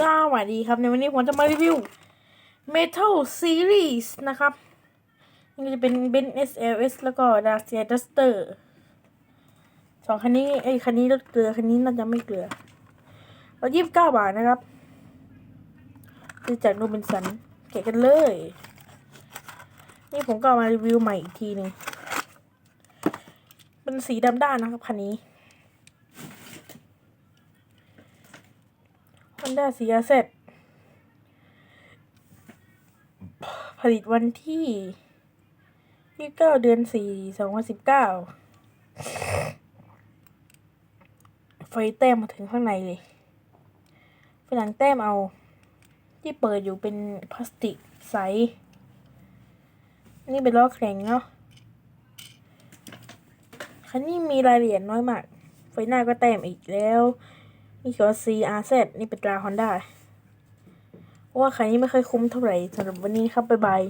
สวัสดีครับ ในวันนี้ผมจะมารีวิว Metal Series นะครับ นี่จะเป็น Ben SLS แล้วก็ Dacia Duster สองคันนี้ไอ้คันนี้ลดเกลือ คันนี้น่าจะไม่เกลือเรายี่สิบเก้าบาทนะครับซื้อจากโนบินสันเกะกันเลย นี่ผมก็มารีวิวใหม่อีกทีหนึ่งเป็นสีดำด้านนะครับคันนี้ Honda CRZ ผลิตวันที่29เดือน4 2019ไฟแต้มมาถึงข้างในเลยผนังแต้มเอา ที่เปิดอยู่เป็นพลาสติกใส นี่เป็นล้อแข็งเนาะคันนี้มีรายละเอียดน้อยมาก ไฟหน้าก็แต้มอีกแล้ว นี่คือ CRZ นี่เป็นตราฮอนด้าว่าใครนนี้ไม่ค่อยคุ้มเท่าไหร่สำหรับวันนี้ครับ บ๊ายบาย